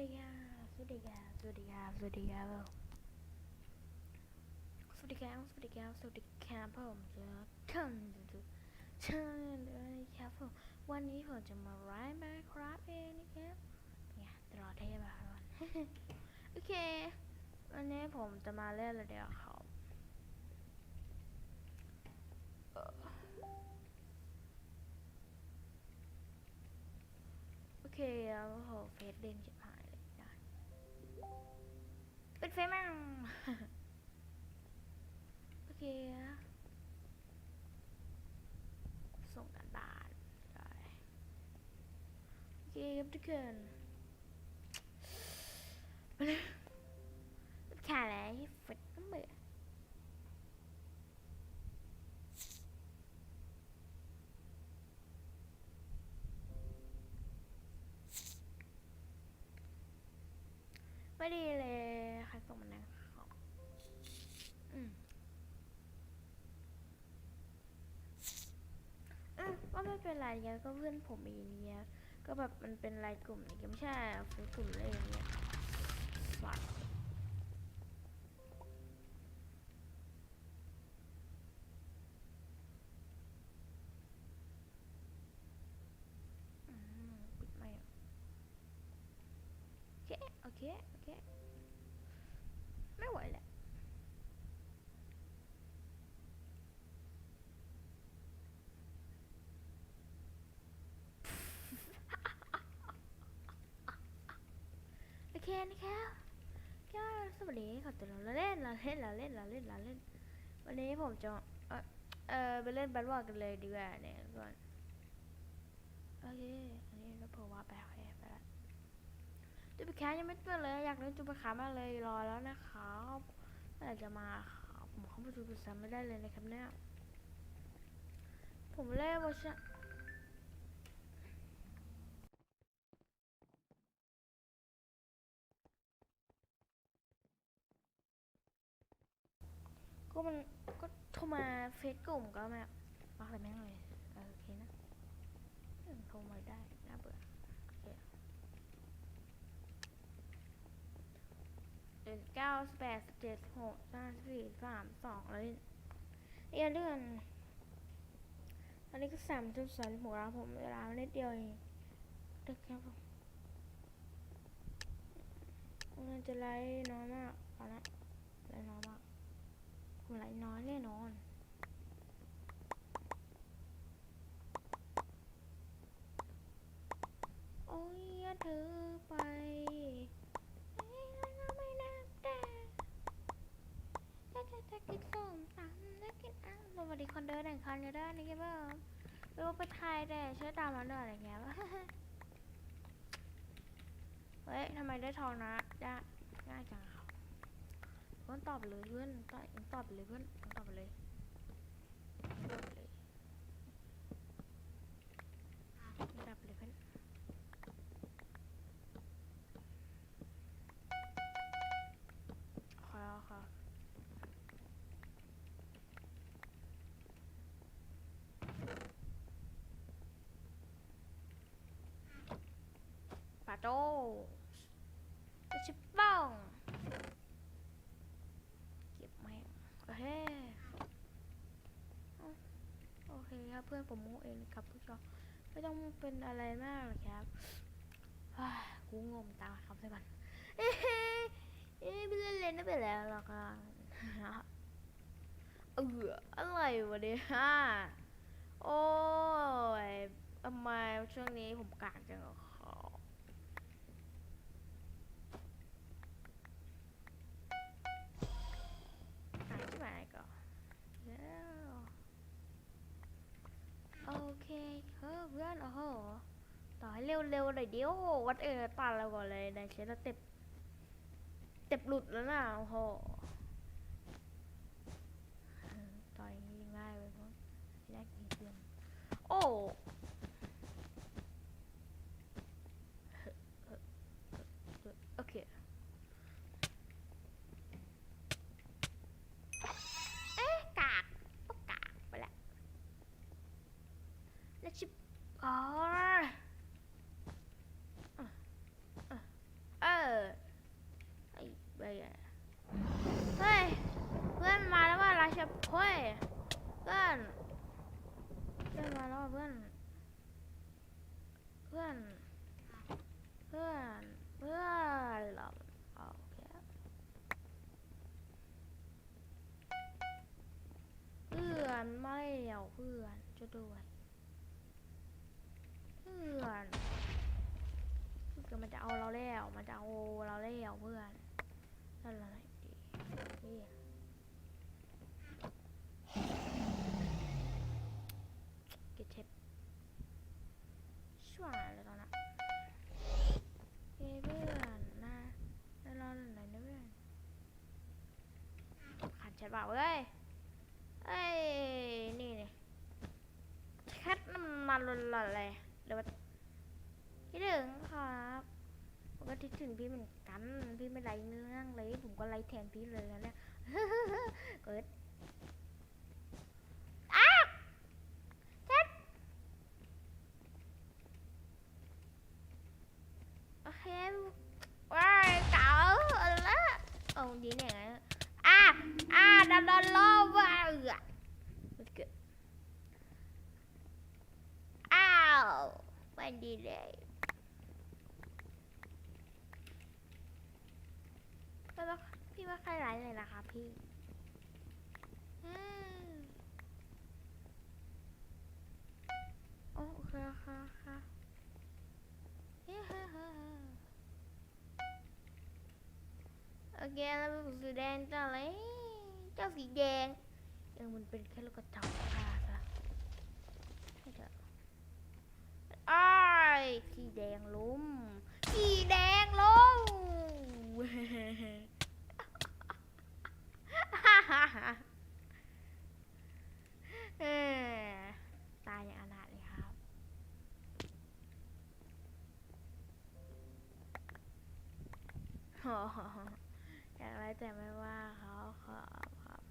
ดีครับ สวัสดีครับ สวัสดีครับ สวัสดีครับ สวัสดีครับ สวัสดีครับ สวัสดีครับผมจะทำทุกเชิญเลยครับผมวันนี้ผมจะมาไลฟ์มาครับเองนะครับเนี่ยตลอดเทปอะครับโอเค วันนี้ผมจะมาเล่นอะไรเดียวครับเอ่อโอเคแล้วโหเฟซเด้ง เฟมังโอเคส่งกันบ้านโอเคครับทุกคนไปเลยขาอะไรฝดน้ำเบื่อ เป็นไรเนี่ยก็เพื่อนผมเองเนี่ยก็แบบมันเป็นรายกลุ่มเนี่ยไม่ใช่เฟซกลุ่มเลยอย่างเนี่ยฝัดอืมปิดไม่โอเคโอเคโอเคไม่ไหวแหละ โอเคนะครับก็สวัสดีขอตัวเราเล่นเราเล่นเราเล่นเราเล่นเราเล่น วันนี้ผมจะเออเออไปเล่นบัตรวอลกันเลยดีกว่าเนี่ยก่อนโอเคอันนี้ก็ผมว่าไปโอเคไปละจุบขายังไม่เปิดเลย อยากเล่นจุบขามากเลยรอแล้วนะครับเมื่อไหร่จะมาผมเข้ามาดูประจำไม่ได้เลยนะครับเนี่ยผมเล่นเวอร์ชัน ก็ มันก็โทรมาเฟซกลุ่มก็มาบอกอะไรแม่งเลยโอเคนะโทรมาได้น่าเบื่อโอเคเดือนเก้าสิบแปดสิบเจ็ดสิบหกสามสี่สามสองแล้วเอียเดือนอันนี้ก็สามจุดสามหกแล้วผมเวลาเล็ดเดียวเองเด็กครับผมมันจะไล่น้อยมากตอนนี้ไล่น้อยมาก ผมไหลน้อยแน่นอนโอ้ยอย่าเธอไปเอ้ยเราไม่นับแต่ถ้าจะจะกินส้มตำจะกินอ่างสวัสดีคนเดินแห่งคันอยู่ด้านนี้บ้างไม่ว่าไปไทยแต่เชื่อตามมาด้วยอะไรเงี้ยเฮ้ยทำไมได้ทองนะยากง่ายจัง เพื่อนตอบเลยเพื่อนตอบตอบเลยเพื่อนตอบเลยตอบเลยตอบเลยเพื่อนขอขอปาโต้ชิปป้อง เก็บแม่งโอเคเอาโองครับเพื่อนผมโมเองครับทุกท่านไม่ต้องเป็นอะไรมากหรอกครับว้ายกูงงตามคำใส่มันเอ้ยเอ้ยไม่เล่นเล่นไม่เป็นแล้วหรอกอะเอออะไรวะเนี่ยฮะโอ้ยทำไมช่วงนี้ผมกากจังเหรอ เพื่อนโอ้โหต่อให้เร็วๆหน่อยเดียววัดเออตัดเราก่อนเลยในเชนเต็บเต็บหลุดแล้วนะโอ้โหต่อยง่ายไปมั้งแรกยิงเพื่อนโอ้ เฮ้ยเพื่อนเพื่อนมาแล้วเพื่อน ขัดแชทเปล่าเว้ยเอ้ย นี่นี่แคทน้ำมันหล่นๆเลยเดี๋ยวคิดถึงครับผมก็คิดถึงพี่เหมือนกัน พี่ไม่ไลค์เรื่องเลย ผมก็ไลแทนพี่เลยนะเนี่ยเกิดอ้าวแชทโอเคว้ายเก๋าอะไรละเอาดีเนี่ยอะอ่ะดันดันรอบว่าเออมันเกิดอ้าวไม่ดีเลยแล้วก็พี่ว่าใครไลค์เลยนะคะพี่โอเคค่ะค่ะโอเคแล้วเป็นสีแดงจ้าเลย เจ้าสีแดงยังมันเป็นแค่ลูกกระจอกค่ะค่ะให้เถอะอ้สีแดงล้มสีแดงล้มตายอย่างอนาถเลยครับ อยากอะไรแต่ไม่ว่า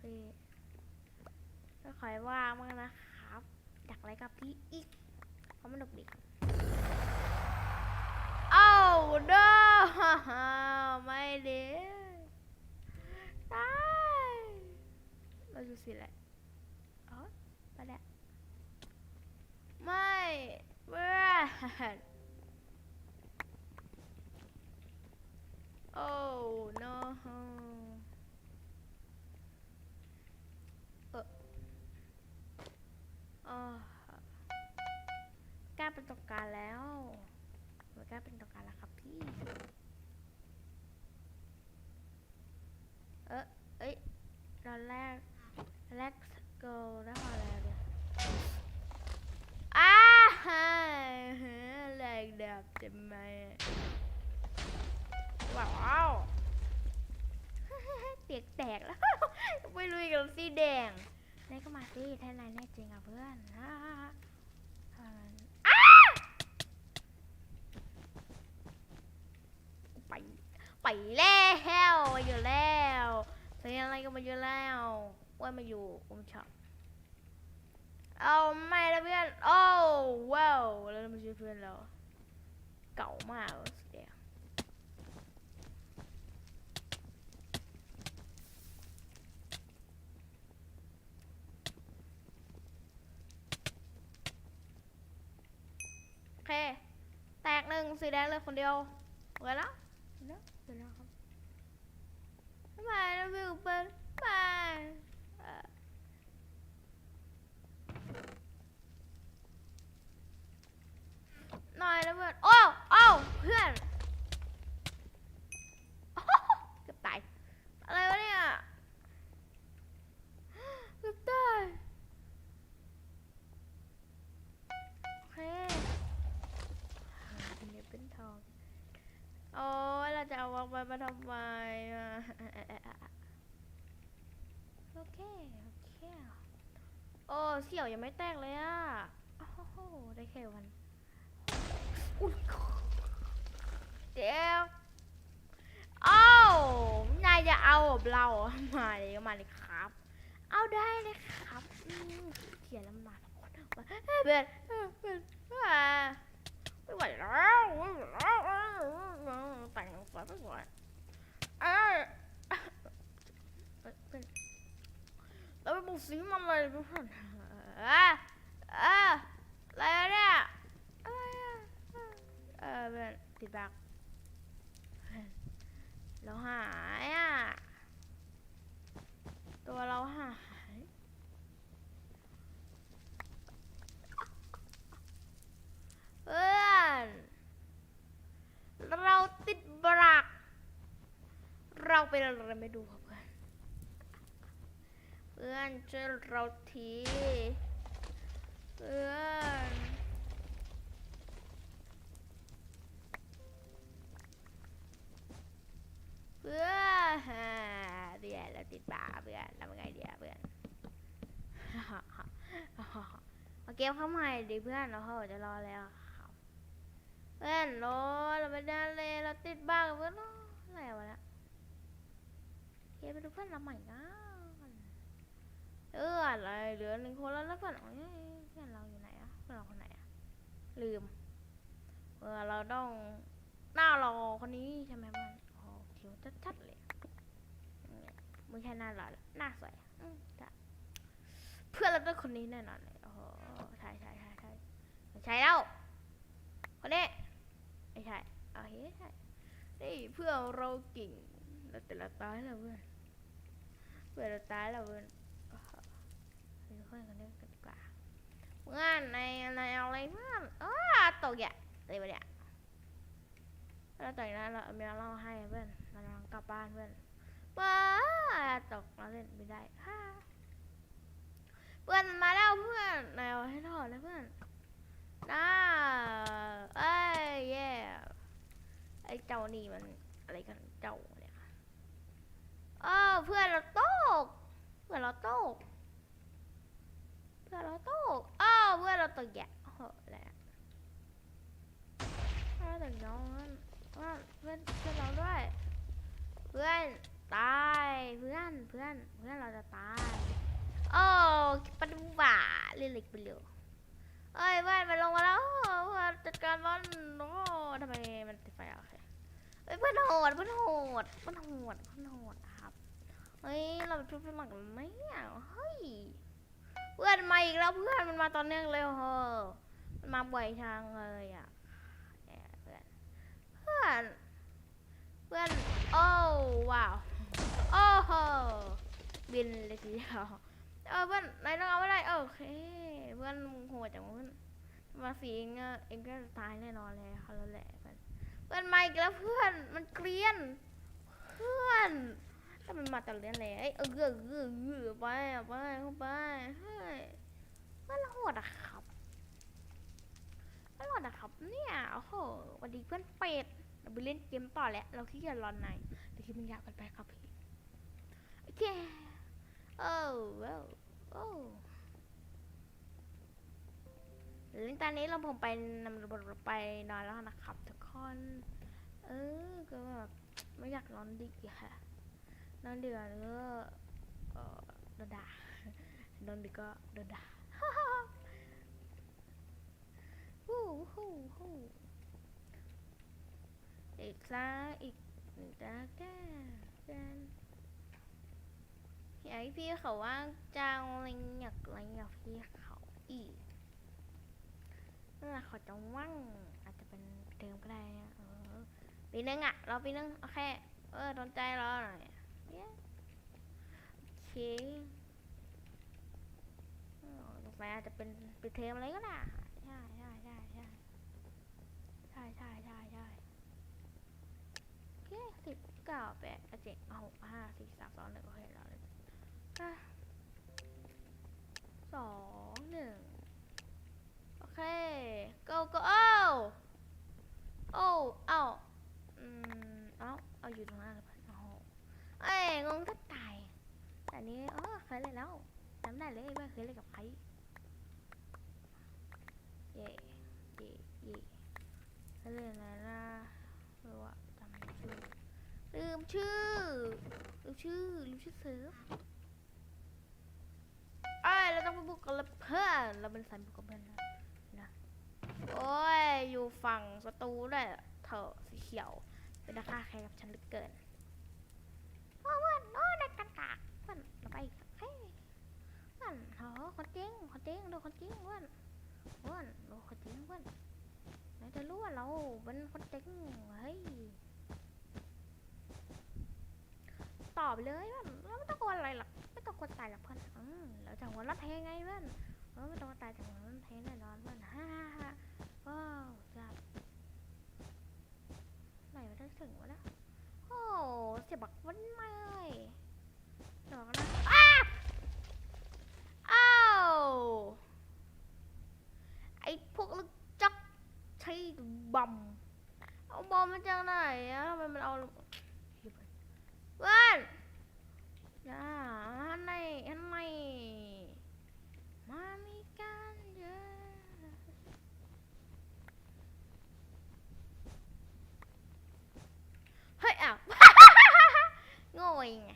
คก็ขอให้ว่างมากนะครับอยากอะไรกับพี่อีกเพราะมันหนุกดีโอ้โนไม่ดีตายเราอยู่สิแหละอ๋อไปแล้วไม่เพื่อนโอ้ no เอออ๋อ กล้าเป็นตกการแล้วไม่กล้าเป็นตกการแล้วครับพี่ เออเอ้ยตอนแรกแรกเกิลได้พอแล้วเนี่ยวอ้าฮ่าแรงดับจะไหมว้าวเปียกแตกแล้ว ไปลุยกับสีแดง นายก็มาสิถ้านายแน่จริงอะเพื่อนอ่าอ่าอ้าไปไปแล้วมาอยู่แล้วเสียงอะไรก็มาอยู่แล้วว่ามาอยู่ผมชอบเอาไม่ล้วเพื่อนโอ้ว้าวแล้วมาช่วยเพื่อนเราเก่ามากเลยเสียงโอเค แตกหนึ่ง สีแดงเลยคนเดียวเหมือนแล้วเดี๋ยวเดี๋ยวนะครับบ๊ายบายนะวิวเปิ้ลบายหน่อยนะเพื่อนโอ้โอ้เพื่อน เสี่ยวยังไม่แตกเลยอะโอ้โหได้แค่วันอุ๊ยเดี๋ยวเอ้านายจะเอากับเรามาเลยมาเลยครับ เอาได้เลยครับเขียนแล้วมากคนมาเฮ้ยเบนเบนไม่ไหวแล้วไม่ไหวแล้วแต่งสวยไม่ไหวเอ้ยเอ้ยเป็นแล้วไปบุกสีมันเลยเพื่อน เอ้ยเอ้ยอะไรอะเนี่ยอะไรอะเพื่อนติดบักเราหายอะ ตัวเราหายเพื่อนเราติดบัก เราเป็นอะไรไม่ดูครับ พื่อนเพื่อนช่วยเราทีเพื่อนเพื่อนเดี๋ยวเราติดป่าเพื่อนทำไงเดี๋ยวเพื่อนเอาเกมเข้าใหม่ดิเพื่อนเราเขาจะรอแล้วเพื่อนรอเราไม่ได้เลยเราติดบ้ากับเพื่อนเนอะอะไรวะเนี่ยเกมไปดูเพื่อนเราใหม่กัน เอออะไรเหลือหนึ่งคนแล้วแล้วเพื่อนเอ้ยเพื่อนเราอยู่ไหนอะเพื่อนเราคนไหนอะลืมเออเราต้องหน้ารอคนนี้ใช่ไหมเพื่อนโอ้คิวชัดๆเลยเนี่ยไม่ใช่หน้าหล่อหน้าสวยอืมเพื่อนเราต้องคนนี้แน่นอนเลยโอ้โหใช่ใช่ใช่ใช่ใช่แล้วคนนี้ไม่ใช่โอเคใช่นี่เพื่อเราเก่งเราแต่ละตายแล้วเพื่อนเพื่อเราตายแล้วเพื่อน เพื่อนคนนี้กันดีกว่าเพื่อนในในอะไรเพื่อนเอ้าตกอย่าอะไรวะเนี่ยแล้วจากนั้นเราเมียเล่าให้เพื่อนเราลองกลับบ้านเพื่อนว้าตกเราเล่นไม่ได้ฮ่าเพื่อนมาแล้วเพื่อนนายเอาให้รอดนะเพื่อนน่าเอ้ยแย่ไอ้เจ้านี่มันอะไรกันเจ้าเนี่ยเออเพื่อนเราตกเพื่อนเราตก พื่อเราตกอ้าวเพื่อนเราตกแย่โอ้โหอะไรอะเพื่อเราตกน้องว่าเพื่อนเพื่อนเราด้วย เพื่อนตายเพื่อนเพื่อนเพื่อนเราจะตายโอ้ปะดูบ่าเล่นเหล็กไปเร็วเอ้ยเพื่อนมันลงมาแล้วเพื่อนจัดการมันโอ้ทำไมมันติดไฟอะโอเคเอ้ยเพื่อนโหดเพื่อนโหดเพื่อนโหดเพื่อนโหดครับเฮ้ยเราไปทุบเพื่อนหลังกันไหมอะเฮ้ย พื่อนมาอีกแล้วเพื่อนมันมาตอนเนื่องเลยเหรอมันมาบ่อยทางเลยอะเพื่อนเพื่อนเพื่อนโอ้ว้าวโอ้โหบินเลยทีเดียวเออเพื่อนนายต้องเอาไม่ได้โอเคเพื่อนโหดจังเพื่อนมาสีเองเองก็ตายแน่นอนเลยเขาแล้วแหละเพื่อนเพื่อนมาอีกแล้วเพื่อนมันเกลียน เพื่อน ถ้ามันมาแต่เรียนเลยเอ้ยเออเออเออไปไปเข้าไปเฮ้ยเพื่อนโหดอะครับเพื่อนโหดอะครับเนี่ยโอ้โหวัสดีเพื่อนเป็ดเราไปเล่นเกมต่อแล้ว เราขี้เกียจรอนไหนแต่คลิปมันยาวกันไปครับพี่โอเคโอ้ว้าวโอ้หลังตอนนี้เราผมไปนำรถไปนอนแล้วนะครับทุกคน เออก็แบบไม่อยากนอนดึกค่ะ นอนดึกแล้วก็เออโดนด่านอนดึกก็โดนด่าฮู้ฮู้ฮู้อีกสักอีกหนึ่งตาแก้กันอยากให้พี่เขาว่างจังอะไรอยากอะไรอยากพี่เขาอีกนั่นแหละเขาจะว่างอาจจะเป็นเดิมก็ได้นะเออปีนึงอะรอปีนึงโอเคเออตนใจรอหน่อย เย้โอเคต่อไปอาจจะเป็นปิดเทอมอะไรก็ได้ใช่ใช่ใช่ใช่ใช่ใช่ใช่ใช่โอเคสิบเก้าแปดเจ็ดหกห้าสี่สามสองหนึ่งโอเคเราเลยอะสองหนึ่งโอเค go go โอ้โอ้เอ้าอืมเอ้าเอาอยู่ตรงนั้นเลย เอ้ยงงก็ตายแต่นนี้เออเคยเล่นแล้วจำได้เลยว่าเคยเล่นกับใครเย่เย่เย่เคยเล่นอะไรนะไม่รู้ว่าจำชื่อลืมชื่อลืมชื่อลืมชื่อเซิร์ฟเอ้ยเราต้องไปบุกกับเพื่อนเราเป็นสันบุกกับเพื่อนนะนะโอ้ยอยู่ฝั่งศัตรูด้วยเถอะสีเขียวเป็นราคาใครกับฉันเหลือเกินโอ้เพื่อนโอ้ได้กันกากเพื่อนเราไปเฮ้ยเพื่อนโห คนจริงคนจริงดูคนจริงเพื่อนเพื่อนดูคนจริงเพื่อนเราจะรู้ว่าเราเป็นคนเจ๊งเฮ้ยตอบเลยว่าเราไม่ต้องกลัวอะไรหรอกไม่ต้องกลัวตายหรอกเพื่อนอืมเราจะหัวราะเทงไงเพื่อนเออไม่ต้องตายจากหัวราะเทงแน่นอนเพื่อนฮ่าฮ่าฮ่าว้าวจับไหนมาได้ถึงวะนะโอ้เสียบักวันไม่เสียบักนะอ้าอ้าวไอ้พวกลึกจัก ใช้ บอม เอาบอมมาจากไหนอะทำไมมันเอาเพื่อนอย่าอันไหนอันไหนมามีกันเยอะเฮ้ยอ้าวโง่เองไง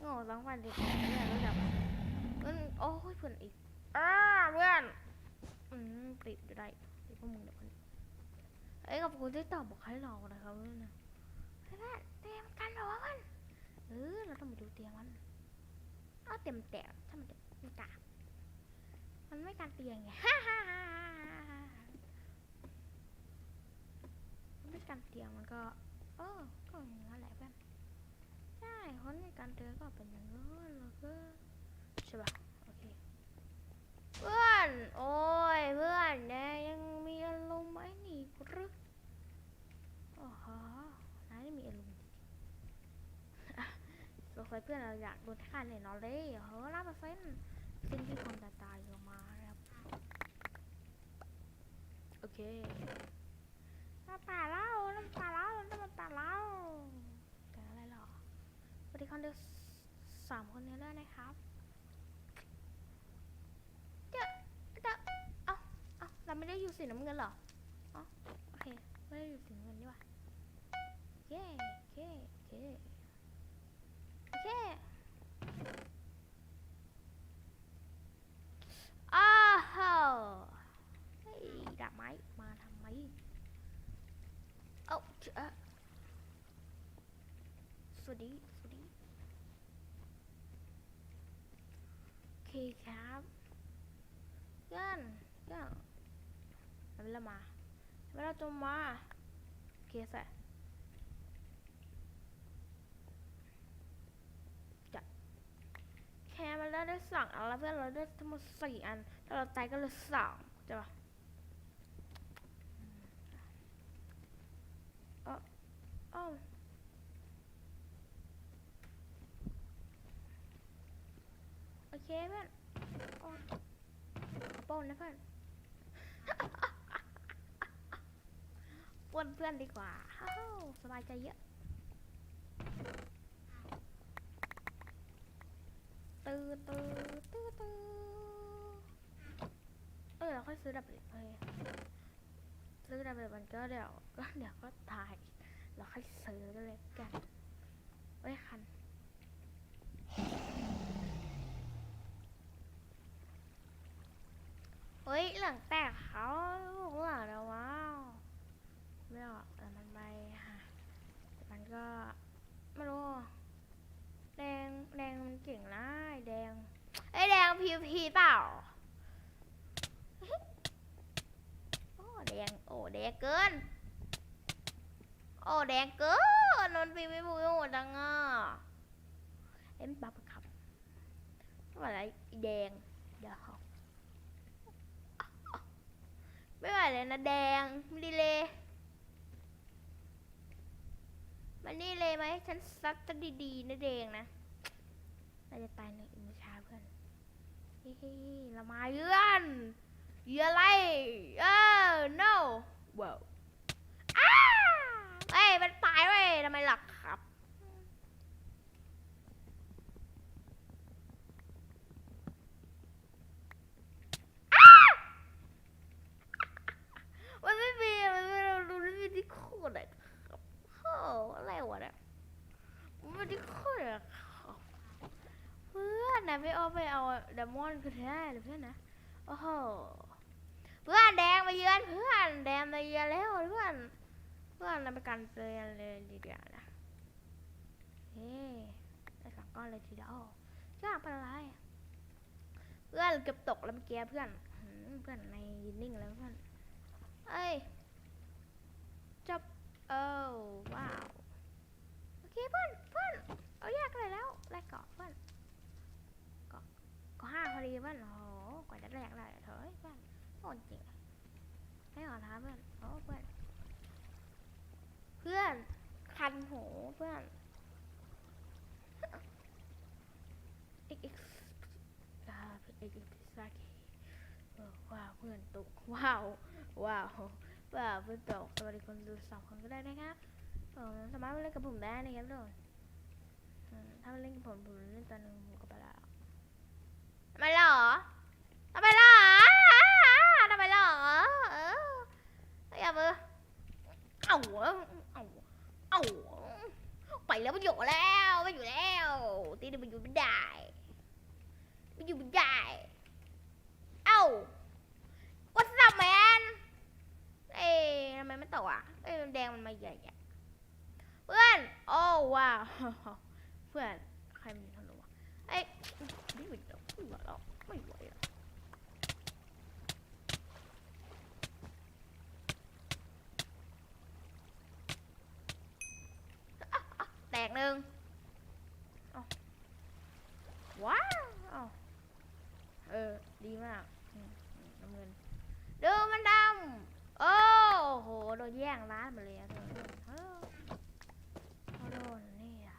โง่สองพันดิเนี่ยรู้จักมันโอ้ยเพื่อนอีกอ้าเพื่อนอืมปริบอยู่ได้ วกมึงเดี๋ยวคนเอ้ยขอบคุณที่ตอบบอกให้เรานะครับเพื่อนนะเฮ้ยแม่เตรียมกันเหรอวะมันเออเราต้องไปดูเตียงมันเอาเต็มแต่ถ้ามันจะไม่กล้ามันไม่การเตียงไงฮ่าฮ่าฮ่าฮ่ามันไม่การเตียงมันก็เออก็อย่างนั้นแหละเพื่อนใช่คนในการเตียงก็เป็นอย่างนั้นแล้วก็ใช่ปะ โอเคเพื่อนโอ้ย เพื่อนแนยังมีอารมณ์ไหมนี่กูรึโอ้โหนายนี่มีอารมณ์สงสัยเพื่อนเราอยากโดนฆ่าแน่นอนเลยเฮ้ยร้อยเปอร์เซ็นต์สิ้นที่ความตายตายออกมาแล้วโอเคน้ำตาเล่าน้ำตาเล่าน้ำตาเล่าเกิดอะไรหรอสวัสดีคนเดียวสามคนนี้ด้วยนะครับ เดี๋ยวเดี๋ยวเอ้าเอ้าเราไม่ได้อยู่ สีน้ำเงินเหรออ๋อโอเคไม่ได้อยู่สีน้ำเงินนี่ว่าเย้เย้เย้โอเคอ้าวโหเฮ้ยดาบไม้มาทำไมเอ้าเจ้าสวัสดี สวัสดี โอเคครับ เพื่อนเพื่อน ทำไมามาทำไมเราจมมาเคใส่จะแค่มันได้ได้สองอันแล้วเพื่อนเราได้ทั้งหมดสี่อัน ถ้าเราตายก็เหลยสองใช่ปะเออเอ้าโอเคเพื่อนอ้โป้นนะเพื่อน ป้ว นเพื่อนดีกว่าฮ่าวสบายใจเยอะ ตื้อตื้อตื้อตื้อเออเราค่อยซื้อดับเบิลเลยซื้อดับเบิลมันก็เดี๋ยวก็เดี๋ยวก็ตาย เราค่อยซื้อกันเลยกันเอ้ยคัน เฮ้ยหลังแตกเขาลูกหลังแล้วว้าวไม่ออกแต่มันไปฮะแต่มันก็ไม่รู้แดงแดงมันเก่งนะไอ้แดงไอ้ยแดงพีพีเปล่า โอ้แดงโอ้แดงเกิน โอ้แดงเกินนนพีไม่พูดหมดจังอะเอ็มนบับครับอะไรไอ้แดงเดี๋ยวเขา ไม่ไหวเลย นะแดงไม่ดีเลยมันนี่เลยไหมฉันซัดจะดีๆนะแดงนะเราจะตายในอินชาเพื่อนเฮ้ยเรามาเยือนเยือนอะไรเออ no ว้าว มอนก็ได้เพื่อนนะโอ้โหเพื่อนแดงมาเยือนเพื่อนแดงมาเยือนแล้วเพื่อนเพื่อนเราไปกันเลยเลยดีกว่านะเฮ้ได้สองก้อนเลยทีเดียวจ้าเป็นอะไรเพื่อนเก็บตกแล้วเมื่อกี้เพื่อนเพื่อนในยืนนิ่งแล้วเพื่อนเอ้ยจบเออว้าวโอเคเพื่อนเพื่อนเอาแยกเลยแล้วแลกเกาะเพื่อน โอ้โหกว่าจะแรกได้เถอะเฮ้ยเพื่อนโหดจริงไม่ขอท้าเพื่อนโอ้เพื่อน เพื่อนคันหูเพื่อน x x อ่าเป็น x x ซากิว้าวเพื่อนตกว้าวว้าวว้าวเพื่อนตกสวัสดีคนดูสองคนก็ได้นะครับเออสามารถมาเล่นกับผมได้นะครับทุกคนถ้ามาเล่นกับผมผมเล่นตอนนึงผมก็ไปแล้ว ทำไมเหรอทำไมเหรอทำไมเหรอเอออย่ามือเอาเอาเอาไปแล้วไม่อยู่แล้วไม่อยู่แล้วตีนี่มันอยู่ไม่ได้ไม่อยู่ไม่ได้เอ้า what's up man เอ้ยทำไมไม่ตกอะเอ้ยแดงมันมาใหญ่เพื่อนโอ้ว้าวเพื่อน ใครมันทะลุวะเอ้ย ไม่ไหวแล้วไม่ไหวแล้วไม่ไหวแล้วแตกหนึ่งว้าวเออ ดีมากน้ำเงินดูมันดำ โอ้โห โดนแย่งร้านมาเลยอะเออโดนนี่อะ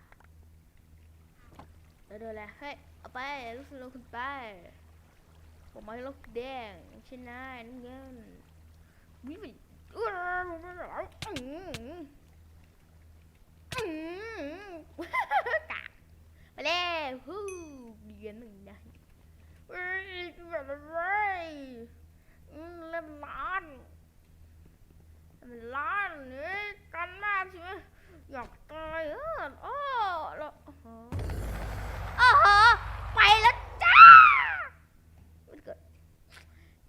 เดี๋ยวเดี๋ยเฮ้ย ไปลูกสนุกคุณไปผมมาลูกแดงช่ไหมน้เงินวิวิอื้ออืมอืมกะไปเลยฮู้เดียนหนึ่งนะเฮ้ยแบบอะไรเล่นร้านมันร้อนนี่กันมากใช่ไหมอยากตายเออโอ้แล้วโอ้โหโอ้โหไปแล้วจ้ามันเกิด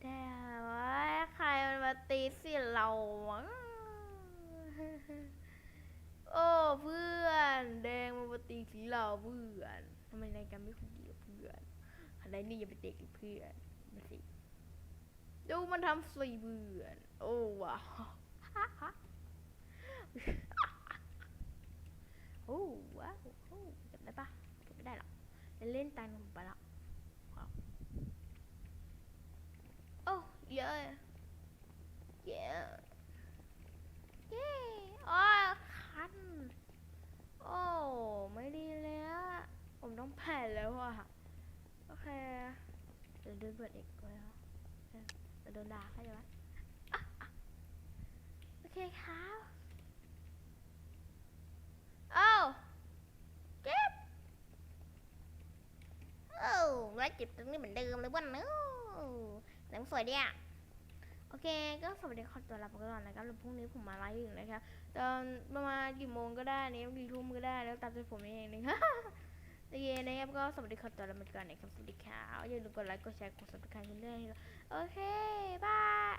แต่ว่าใครมันมาตีสิเราวะโอ้เพื่อนแดงมันมาตีสีเราเพื่อนทำไมนายกันไม่คุยกับเพื่อน อะไรนี่อย่าไปเด็กเพื่อนมาสิดูมันทำสีเพื่อนโอ้ว้าวโอ้ว้าวโอ้เก็บได้ปะเก็บไม่ได้หรอกเล่นเล่นตายหนุ่มไปแล้วโอ้เยอะเยอะเย้โอ้คันโอ้ไม่ดีเลยอะผมต้องแผ่แล้วอะโอเค เดี๋ยวเดินเปิดอีกไว้แล้วเดี๋ยวโดนด่าเข้าใจไหมโอเคครับโอ้เจ็บโอ้แล้วเจ็บตรงนี้เหมือนเดิมเลยวันเนอะหนังสวยดีอะโอเค ก็สวัสดีขอตัวลาไปก่อนนะครับแล้วพรุ่งนี้ผมมาไลฟ์อีกนะครับ ตอนประมาณกี่โมงก็ได้นี่กี่ทุ่มก็ได้ แล้วตามใจผมเองนะครับ โอเคนะครับก็สวัสดีขอตัวลาไปก่อนนะครับสวัสดีครับอย่าลืมกดไลค์กดแชร์กดซับสไครต์กันเรื่อยๆโอเคบาย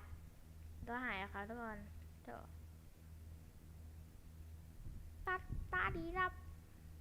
ตัวหายอะคะทุกคนเถอะตาตาดีรับ